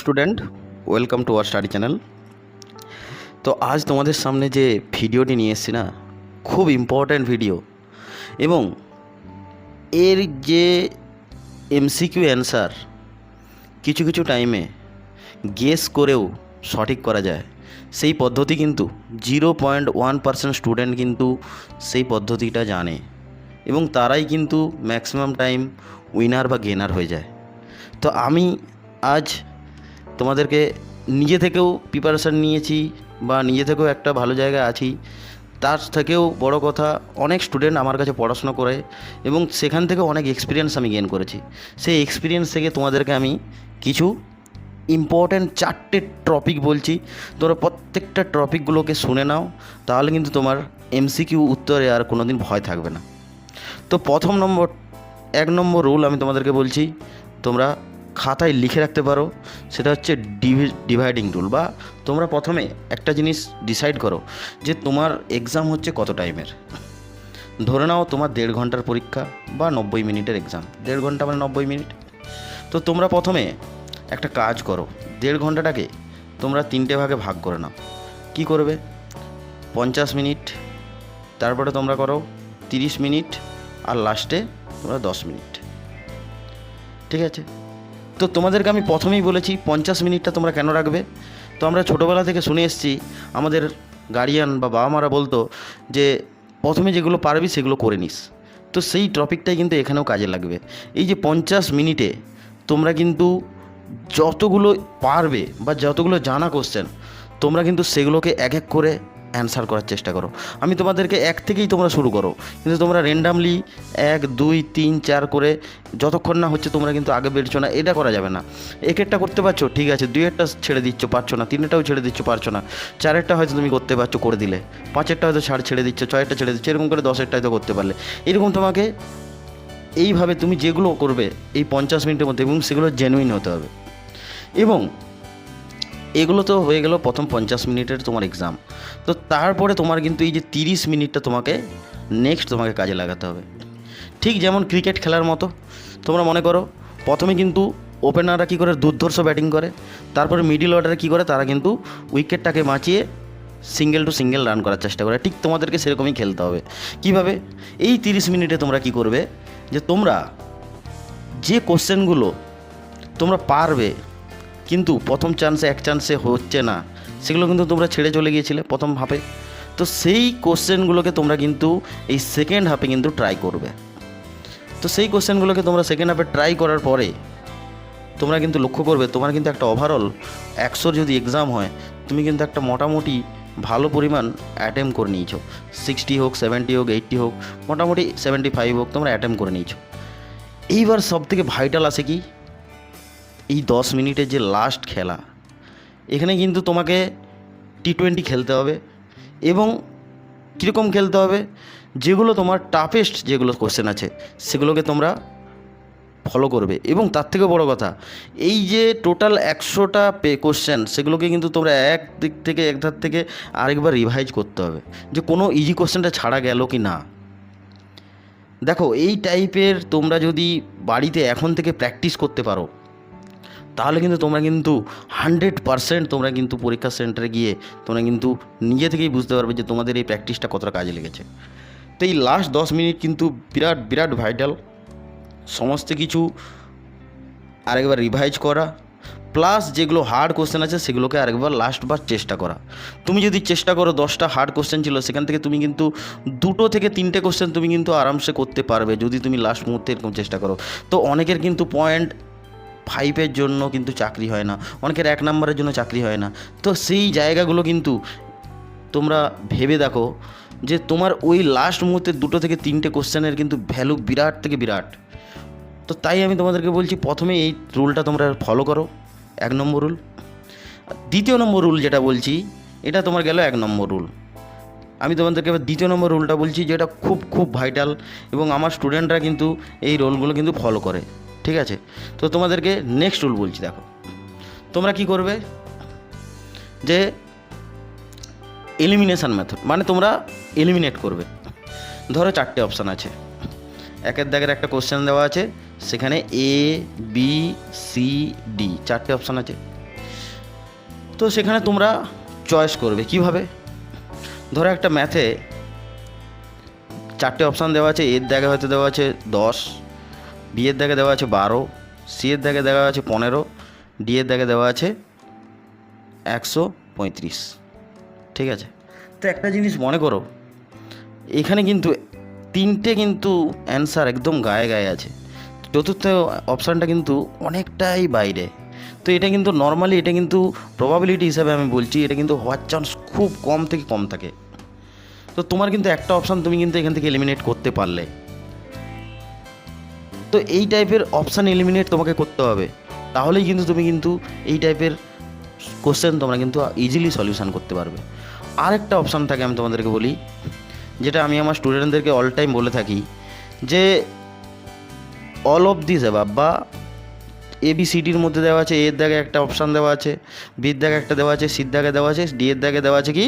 Student welcome to our study channel তো আজ তোমাদের সামনে যে ভিডিওটি নিয়ে এসেছি না, খুব ইম্পর্ট্যান্ট ভিডিও এবং এর যে এমসিকিউ অ্যান্সার কিছু কিছু টাইমে গেস করেও সঠিক করা যায়। সেই পদ্ধতি কিন্তু zero point one percent student কিন্তু সেই পদ্ধতিটা জানে। এবং তারাই কিন্তু ম্যাক্সিমাম টাইম উইনার বা গেনার হয়ে যায়। তো আমি আজ তোমাদেরকে নিজে থেকেও প্রিপারেশান নিয়েছি বা নিজে থেকেও একটা ভালো জায়গায় আছি। তার থেকেও বড় কথা, অনেক স্টুডেন্ট আমার কাছে পড়াশোনা করে এবং সেখান থেকে অনেক এক্সপিরিয়েন্স আমি গেন করেছি। সেই এক্সপিরিয়েন্স থেকে তোমাদেরকে আমি কিছু ইম্পর্ট্যান্ট চারটে টপিক বলছি। তোমরা প্রত্যেকটা টপিকগুলোকে শুনে নাও, তাহলে কিন্তু তোমার এমসিকিউ উত্তরে আর কোনো দিন ভয় থাকবে না। তো প্রথম নম্বর, এক নম্বর রুল আমি তোমাদেরকে বলছি, তোমরা খাতায় লিখে রাখতে পারো। সেটা হচ্ছে ডিভি ডিভাইডিং রুল বা তোমরা প্রথমে একটা জিনিস ডিসাইড করো যে তোমার এক্সাম হচ্ছে কত টাইমের ধরে নাও তোমার দেড় ঘণ্টার পরীক্ষা বা নব্বই মিনিটের এক্সাম দেড় ঘণ্টা মানে নব্বই মিনিট। তো তোমরা প্রথমে একটা কাজ করো, দেড় ঘন্টাটাকে তোমরা তিনটে ভাগে ভাগ করে নাও। কী করবে? পঞ্চাশ মিনিট, তারপরে তোমরা করো তিরিশ মিনিট, আর লাস্টে তোমরা দশ মিনিট। ঠিক আছে? তো তোমাদেরকে আমি প্রথমেই বলেছি, পঞ্চাশ মিনিটটা তোমরা কেন রাখবে? তো আমরা ছোটোবেলা থেকে শুনে এসেছি, আমাদের গার্ডিয়ান বা বাবা মারা বলতো যে, প্রথমে যেগুলো পারবি সেগুলো করে নিস। তো সেই টপিকটাই কিন্তু এখানেও কাজে লাগবে। এই যে পঞ্চাশ মিনিটে তোমরা কিন্তু যতগুলো পারবে বা যতগুলো জানা কোশ্চেন তোমরা কিন্তু সেগুলোকে এক এক করে অ্যান্সার করার চেষ্টা করো। আমি তোমাদেরকে এক থেকেই তোমরা শুরু করো। কিন্তু তোমরা র্যান্ডামলি এক, দুই, তিন, চার করে যতক্ষণ না হচ্ছে তোমরা কিন্তু আগে বেরছো না, এটা করা যাবে না। এক একটা করতে পারছ? ঠিক আছে দুই একটা ছেড়ে দিচ্ছ, পারছ না। তিনটাও ছেড়ে দিচ্ছ, পারছ না। চারেরটা হয়তো তুমি করতে পারছ, করে দিলে। পাঁচেরটা হয়তো ছাড় ছেড়ে দিচ্ছ, ছয়েরটা ছেড়ে দিচ্ছ, এরকম করে দশেরটা হয়তো করতে পারলে। এরকম তোমাকে এইভাবে তুমি যেগুলো করবে এই পঞ্চাশ মিনিটের মধ্যে, এবং সেগুলো জেনুইন হতে হবে। এবং এগুলো তো হয়ে গেল প্রথম পঞ্চাশ মিনিটের তোমার এক্সাম তো তারপরে তোমার কিন্তু এই যে তিরিশ মিনিটটা তোমাকে নেক্সট তোমাকে কাজে লাগাতে হবে। ঠিক যেমন ক্রিকেট খেলার মতো, তোমরা মনে করো, প্রথমে কিন্তু ওপেনাররা কী করে, দুর্ধর্ষ ব্যাটিং করে, তারপরে মিডিল অর্ডারে কী করে, তারা কিন্তু উইকেটটাকে বাঁচিয়ে সিঙ্গেল টু সিঙ্গেল রান করার চেষ্টা করে। ঠিক তোমাদেরকে সেরকমই খেলতে হবে। কীভাবে? এই তিরিশ মিনিটে তোমরা কি করবে? যে তোমরা যে কোশ্চেনগুলো তোমরা পারবে কিন্তু প্রথম চান্সে এক চান্সে হচ্ছে না। সেগুলো কিন্তু তোমরা ছেড়ে চলে গিয়েছিলে প্রথম হাফে তো সেই কোশ্চেনগুলোকে তোমরা কিন্তু এই সেকেন্ড হাফে কিন্তু ট্রাই করবে। তো সেই কোশ্চেনগুলোকে তোমরা সেকেন্ড হাফে ট্রাই করার পরে, তোমরা কিন্তু লক্ষ্য করবে তোমার কিন্তু একটা ওভারঅল একশোর যদি এক্সাম হয়, তুমি কিন্তু একটা মোটামুটি ভালো পরিমাণ অ্যাটেম্প করে নিয়েছো। সিক্সটি হোক সেভেন্টি হোক এইটটি হোক, মোটামুটি সেভেন্টি ফাইভ হোক তোমরা অ্যাটেম্প করে নিয়েছো। এইবার সব থেকে ভাইটাল আছে কি? এই দশ মিনিটের যে লাস্ট খেলা, এখানে কিন্তু তোমাকে টি টোয়েন্টি খেলতে হবে এবং কীরকম খেলতে হবে? যেগুলো তোমার টাফেস্ট যেগুলো কোশ্চেন আছে, সেগুলোকে তোমরা ফলো করবে। এবং তার থেকে বড় কথা, এই যে টোটাল একশোটা পে কোশ্চেন সেগুলোকে কিন্তু তোমরা এক দিক থেকে এক ধার থেকে আরেকবার রিভাইজ করতে হবে যে কোনো ইজি কোশ্চেনটা ছাড়া গেল কি না। দেখো, এই টাইপের তোমরা যদি বাড়িতে এখন থেকে প্র্যাকটিস করতে পারো তাহলে কিন্তু তোমরা কিন্তু হান্ড্রেড পারসেন্ট তোমরা কিন্তু পরীক্ষা সেন্টারে গিয়ে তোমরা কিন্তু নিজে থেকেই বুঝতে পারবে যে তোমাদের এই প্র্যাকটিসটা কতটা কাজে লেগেছে। তো এই লাস্ট দশ মিনিট কিন্তু বিরাট বিরাট ভাইটাল সমস্ত কিছু আরেকবার রিভাইজ করা। প্লাস যেগুলো হার্ড কোশ্চেন আছে, সেগুলোকে আরেকবার লাস্টবার চেষ্টা করা। তুমি যদি চেষ্টা করো দশটা হার্ড কোশ্চেন ছিল, সেখান থেকে তুমি কিন্তু দুটো থেকে তিনটে কোশ্চেন তুমি কিন্তু আরামসে করতে পারবে, যদি তুমি লাস্ট মুহূর্তে এরকম চেষ্টা করো। তো অনেকের কিন্তু পয়েন্ট ফাইভের জন্য কিন্তু চাকরি হয় না। অনেকের এক নম্বরের জন্য চাকরি হয় না। তো সেই জায়গাগুলো কিন্তু তোমরা ভেবে দেখো যে তোমার ওই লাস্ট মুহূর্তে দুটো থেকে তিনটে কোশ্চেনের কিন্তু ভ্যালু বিরাট থেকে বিরাট। তো তাই আমি তোমাদেরকে বলছি, প্রথমে এই রুলটা তোমরা ফলো করো, এক নম্বর রুল দ্বিতীয় নম্বর রুল যেটা বলছি, এটা তোমার গেল এক নম্বর রুল আমি তোমাদেরকে এবার দ্বিতীয় নম্বর রুলটা বলছি, যেটা খুব খুব ভাইটাল এবং আমার স্টুডেন্টরা কিন্তু এই রোলগুলো কিন্তু ফলো করে। ঠিক আছে? তো তোমাদেরকে নেক্সট রুল বলছি, দেখো। তোমরা কি করবে? যে এলিমিনেশান মেথড মানে তোমরা এলিমিনেট করবে। ধরো চারটে অপশান আছে। একের দাগের একটা কোশ্চেন দেওয়া আছে, সেখানে এ বি সি ডি চারটে অপশান আছে। তো সেখানে তোমরা চয়েস করবে, কীভাবে? ধরো একটা ম্যাথে চারটে অপশান দেওয়া আছে, এর দাগে হয়তো দেওয়া আছে দশ বি এর দাগে দেওয়া আছে বারো সি এর দাগে দেওয়া আছে পনেরো ডি এর দাগে দেওয়া আছে একশো পঁয়ত্রিশ। ঠিক আছে? তো একটা জিনিস মনে করো, এখানে কিন্তু তিনটে কিন্তু অ্যান্সার একদম গায়ে গায়ে আছে। চতুর্থ অপশানটা কিন্তু অনেকটাই বাইরে। তো এটা কিন্তু নর্মালি এটা কিন্তু প্রবাবিলিটি হিসাবে আমি বলছি, এটা কিন্তু হওয়ার চান্স খুব কম থেকে কম থাকে। তো তোমার কিন্তু একটা অপশান তুমি কিন্তু এখান থেকে এলিমিনেট করতে পারলে। তো এই টাইপের অপশান এলিমিনেট তোমাকে করতে হবে। তাহলেই কিন্তু তুমি কিন্তু এই টাইপের কোশ্চেন তোমরা কিন্তু ইজিলি সলিউশন করতে পারবে। আরেকটা অপশান থাকে আমি তোমাদেরকে বলি, যেটা আমি আমার স্টুডেন্টদেরকে অল টাইম বলে থাকি, যে অল অফ দিস অ্যাবাব বা এবিসিডির মধ্যে দেওয়া আছে এর দাগে একটা অপশান দেওয়া আছে বির দাগে একটা দেওয়া আছে সির দাগে দেওয়া আছে ডি এর দাগে দেওয়া আছে কি?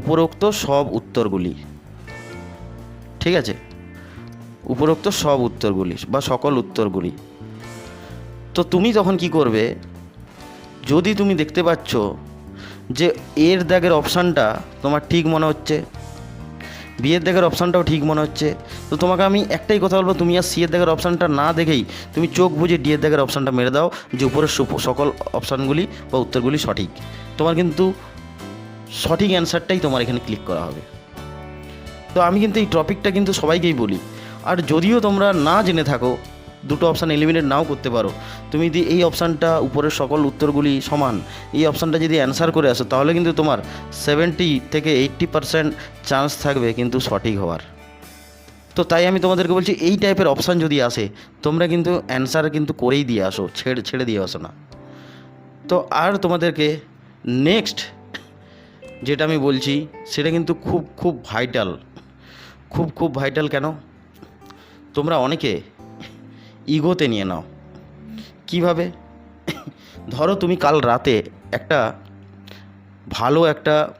উপরোক্ত সব উত্তরগুলি। ঠিক আছে? উপরোক্ত সব উত্তরগুলি বা সকল উত্তরগুলি। তো তুমি তখন কি করবে? যদি তুমি দেখতে পাচ্ছ যে এর দাগের অপশানটা তোমার ঠিক মনে হচ্ছে বিয়ের দাগের অপশানটাও ঠিক মনে হচ্ছে, তো তোমাকে আমি একটাই কথা বলব, তুমি আর সি এর দাগের অপশানটা না দেখেই তুমি চোখ বুঝে ডি এর দাগের অপশানটা মেরে দাও যে উপরের সকল অপশানগুলি বা উত্তরগুলি সঠিক। তোমার কিন্তু সঠিক অ্যান্সারটাই তোমার এখানে ক্লিক করা হবে। তো আমি কিন্তু এই টপিকটা কিন্তু সবাইকেই বলি আর যদিও তোমরা না জেনে থাকো, দুটো অপশান এলিমিনেট নাও করতে পারো। তুমি যদি এই অপশানটা উপরের সকল উত্তরগুলি সমান, এই অপশানটা যদি অ্যান্সার করে আসো, তাহলে কিন্তু তোমার সেভেন্টি থেকে এইট্টি পারসেন্ট চান্স থাকবে কিন্তু সঠিক হওয়ার। তো তাই আমি তোমাদেরকে বলছি, এই টাইপের অপশান যদি আসে, তোমরা কিন্তু অ্যান্সার কিন্তু করেই দিয়ে আসো, ছেড়ে ছেড়ে দিয়ে আসো না। তো আর তোমাদেরকে নেক্সট যেটা আমি বলছি, সেটা কিন্তু খুব খুব ভাইটাল খুব খুব ভাইটাল কেন? তোমরা অনেকে ইগোতে নিয়ে নাও। কীভাবে? ধরো তুমি কাল রাতে একটা ভালো একটা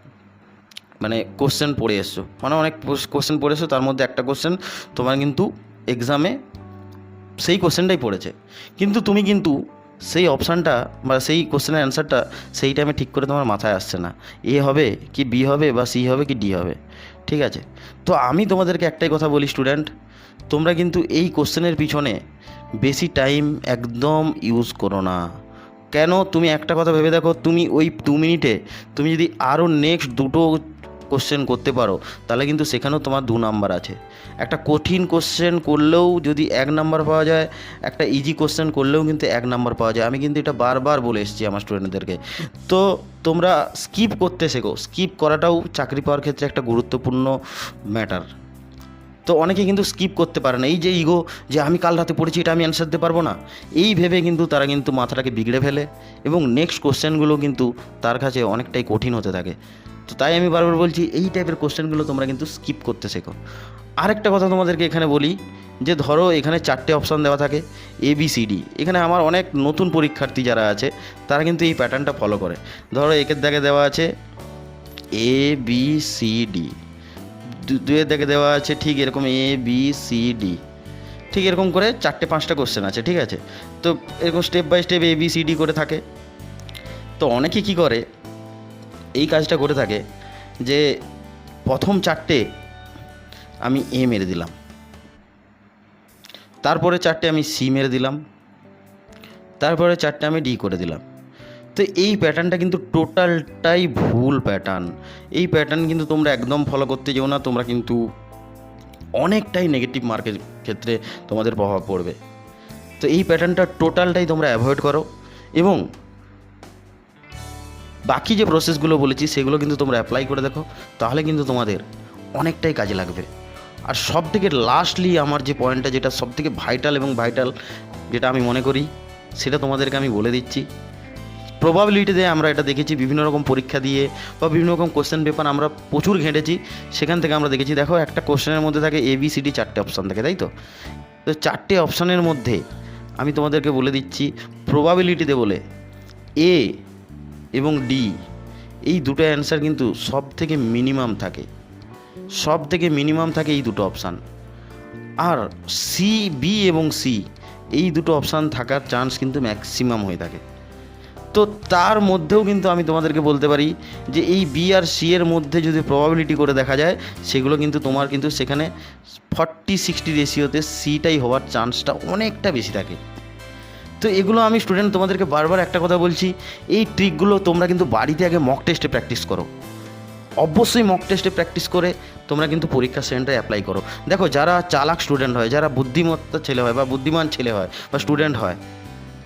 মানে কোশ্চেন পড়ে এসছো। মানে অনেক কোশ্চেন পড়ে এসছো, তার মধ্যে একটা কোশ্চেন তোমার কিন্তু এক্সামে সেই কোশ্চেনটাই পড়েছে। কিন্তু তুমি কিন্তু সেই অপশানটা বা সেই কোশ্চেনের অ্যান্সারটা সেই টাইমে ঠিক করে তোমার মাথায় আসছে না। এ হবে কি বি হবে বা সি হবে কি ডি হবে। ঠিক আছে? তো আমি তোমাদেরকে একটাই কথা বলি স্টুডেন্ট তোমরা কিন্তু এই কোশ্চেনের পিছনে বেশি টাইম একদম ইউজ করো না। কেন? তুমি একটা কথা ভেবে দেখো, তুমি ওই দু মিনিটে তুমি যদি আরও নেক্সট দুটো কোশ্চেন করতে পারো, তাহলে কিন্তু সেখানেও তোমার দু নাম্বার আছে। একটা কঠিন কোশ্চেন করলেও যদি এক নাম্বার পাওয়া যায়, একটা ইজি কোশ্চেন করলেও কিন্তু এক নাম্বার পাওয়া যায়। আমি কিন্তু এটা বারবার বলে এসেছি আমার স্টুডেন্টদেরকে তো তোমরা স্কিপ করতে শেখো। স্কিপ করাটাও চাকরি পাওয়ার ক্ষেত্রে একটা গুরুত্বপূর্ণ ম্যাটার তো অনেকে কিন্তু স্কিপ করতে পারে না। এই যে ইগো যে আমি কাল রাতে পড়েছি, এটা আমি অ্যান্সার দিতে পারব না। এই ভেবে কিন্তু তারা কিন্তু মাথাটাকে বিগড়ে ফেলে এবং নেক্সট কোশ্চেনগুলো কিন্তু তার কাছে অনেকটাই কঠিন হতে থাকে। তো তাই আমি বারবার বলছি, এই টাইপের কোশ্চেনগুলো তোমরা কিন্তু স্কিপ করতে শেখো। আরেকটা কথা তোমাদেরকে এখানে বলি, যে ধরো এখানে চারটে অপশান দেওয়া থাকে এ বি সি ডি এখানে আমার অনেক নতুন পরীক্ষার্থী যারা আছে, তারা কিন্তু এই প্যাটার্নটা ফলো করে। ধরো একের দাগে দেওয়া আছে এ বি সি ডি দুয়ের দাগে দেওয়া আছে ঠিক এরকম এ বি সি ডি ঠিক এরকম করে চারটে, পাঁচটা কোশ্চেন আছে, ঠিক আছে? তো এরকম step by step A B C D করে থাকে। তো অনেকে কি করে এই কাজটা করে থাকে যে প্রথম চারটে আমি এ মেরে দিলাম। তারপরে চারটে আমি সি মেরে দিলাম। তারপরে চারটে আমি ডি করে দিলাম। তো এই প্যাটার্নটা কিন্তু টোটালটাই ভুল প্যাটার্ন এই প্যাটার্ন কিন্তু তোমরা একদম ফলো করতে যেও না, তোমরা কিন্তু অনেকটাই নেগেটিভ মার্কের ক্ষেত্রে তোমাদের প্রভাব পড়বে। তো এই প্যাটার্নটা টোটালটাই তোমরা অ্যাভয়েড করো এবং বাকি যে প্রসেসগুলো বলেছি, সেগুলো কিন্তু তোমরা অ্যাপ্লাই করে দেখো, তাহলে কিন্তু তোমাদের অনেকটাই কাজে লাগবে। আর সব থেকে লাস্টলি আমার যে পয়েন্টটা যেটা সব থেকে ভাইটাল এবং ভাইটাল যেটা আমি মনে করি, সেটা তোমাদেরকে আমি বলে দিচ্ছি। প্রবাবিলিটিতে আমরা এটা দেখেছি, বিভিন্ন রকম পরীক্ষা দিয়ে বা বিভিন্ন রকম কোশ্চেন পেপার আমরা প্রচুর ঘেঁটেছি, সেখান থেকে আমরা দেখেছি, দেখো একটা কোশ্চেনের মধ্যে থাকে এ বি সি ডি চারটে অপশান থাকে, তাই তো? তো চারটে অপশানের মধ্যে আমি তোমাদেরকে বলে দিচ্ছি প্রবাবিলিটিতে বলে এ এবং ডি এই দুটো অ্যান্সার কিন্তু সব থেকে মিনিমাম থাকে। সব থেকে মিনিমাম থাকে এই দুটো অপশান আর সি বি এবং সি এই দুটো অপশান থাকার চান্স কিন্তু ম্যাক্সিমাম হয়ে থাকে। তো তার মধ্যেও কিন্তু আমি তোমাদেরকে বলতে পারি যে এই বি আর সি এর মধ্যে যদি প্রবাবিলিটি করে দেখা যায়, সেগুলো কিন্তু তোমার কিন্তু সেখানে ফর্টি সিক্সটি রেশিওতে সিটাই হওয়ার চান্সটা অনেকটা বেশি থাকে। তো এগুলো আমি স্টুডেন্ট তোমাদেরকে বারবার একটা কথা বলছি, এই ট্রিকগুলো তোমরা কিন্তু বাড়িতে আগে মক টেস্টে প্র্যাকটিস করো। অবশ্যই মক টেস্টে প্র্যাকটিস করে তোমরা কিন্তু পরীক্ষা সেন্টারে অ্যাপ্লাই করো। দেখো, যারা চালাক স্টুডেন্ট হয়, যারা বুদ্ধিমত্তা ছেলে হয় বা বুদ্ধিমান ছেলে হয় বা স্টুডেন্ট হয়,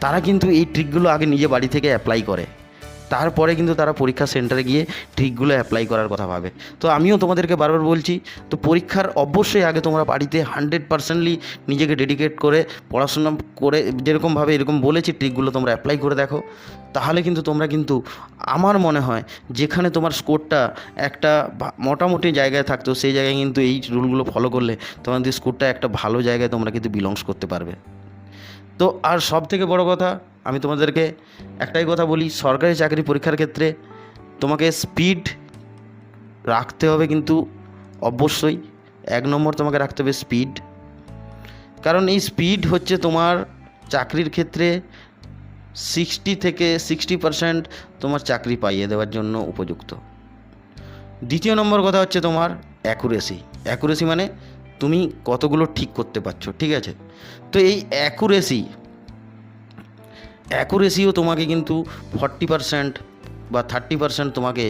তারা কিন্তু এই ট্রিকগুলো আগে নিজে বাড়ি থেকে অ্যাপ্লাই করে। তারপরে কিন্তু তারা পরীক্ষা সেন্টারে গিয়ে ট্রিকগুলো অ্যাপ্লাই করার কথা ভাবে। তো আমিও তোমাদেরকে বারবার বলছি, তো পরীক্ষার অবশ্যই আগে তোমরা বাড়িতে হান্ড্রেড পার্সেন্টলি নিজেকে ডেডিকেট করে পড়াশোনা করে যেরকমভাবে এরকম বলেছি ট্রিকগুলো তোমরা অ্যাপ্লাই করে দেখো। তাহলে কিন্তু তোমরা কিন্তু, আমার মনে হয় যেখানে তোমার স্কোরটা একটা মোটামুটি জায়গায় থাকতো সেই জায়গায় কিন্তু এই রুলগুলো ফলো করলে তোমাদের স্কোরটা একটা ভালো জায়গায় তোমরা কিন্তু বিলংস করতে পারবে। তো আর সব থেকে বড় কথা, আমি তোমাদেরকে একটাই কথা বলি, সরকারি চাকরি পরীক্ষার ক্ষেত্রে তোমাকে স্পিড রাখতে হবে কিন্তু অবশ্যই। এক নম্বর তোমাকে রাখতে হবে স্পিড কারণ এই স্পিড হচ্ছে তোমার চাকরির ক্ষেত্রে সিক্সটি থেকে সিক্সটি পারসেন্ট তোমার চাকরি পাইয়ে দেওয়ার জন্য উপযুক্ত। দ্বিতীয় নম্বর কথা হচ্ছে তোমার অ্যাকুরেসি অ্যাকুরেসি মানে তুমি কতগুলো ঠিক করতে পারছ, ঠিক আছে? তো এই অ্যাকুরেসি অ্যাকুরেসিও তোমাকে কিন্তু ফর্টি পারসেন্ট বা থার্টি পারসেন্ট তোমাকে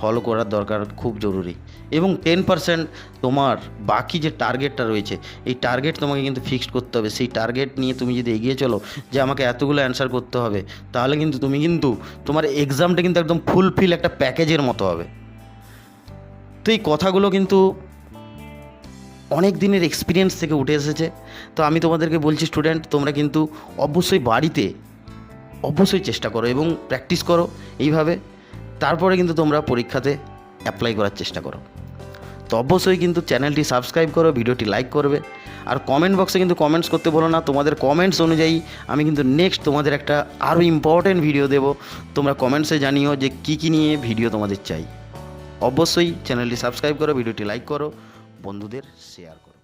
ফলো করার দরকার খুব জরুরি এবং টেন পারসেন্ট তোমার বাকি যে টার্গেটটা রয়েছে, এই টার্গেট তোমাকে কিন্তু ফিক্সড করতে হবে। সেই টার্গেট নিয়ে তুমি যদি এগিয়ে চলো যে আমাকে এতগুলো অ্যান্সার করতে হবে, তাহলে কিন্তু তুমি কিন্তু তোমার এক্সামটা কিন্তু একদম ফুলফিল একটা প্যাকেজের মতো হবে। তো এই কথাগুলো কিন্তু অনেক দিনের এক্সপিরিয়েন্স থেকে উঠে এসেছে। তো আমি তোমাদেরকে বলছি স্টুডেন্ট তোমরা কিন্তু অবশ্যই বাড়িতে অবশ্যই চেষ্টা করো এবং প্র্যাকটিস করো এইভাবে। তারপরে কিন্তু তোমরা পরীক্ষাতে অ্যাপ্লাই করার চেষ্টা করো। তো অবশ্যই কিন্তু চ্যানেলটি সাবস্ক্রাইব করো ভিডিওটি লাইক করবে। আর কমেন্ট বক্সে কিন্তু কমেন্টস করতে বলো না। তোমাদের কমেন্টস অনুযায়ী আমি কিন্তু নেক্সট তোমাদের একটা আরও ইম্পর্ট্যান্ট ভিডিও দেবো। তোমরা কমেন্টসে জানিও যে কী কী নিয়ে ভিডিও তোমাদের চাই। অবশ্যই চ্যানেলটি সাবস্ক্রাইব করো ভিডিওটি লাইক করো। বন্ধুদের শেয়ার করো।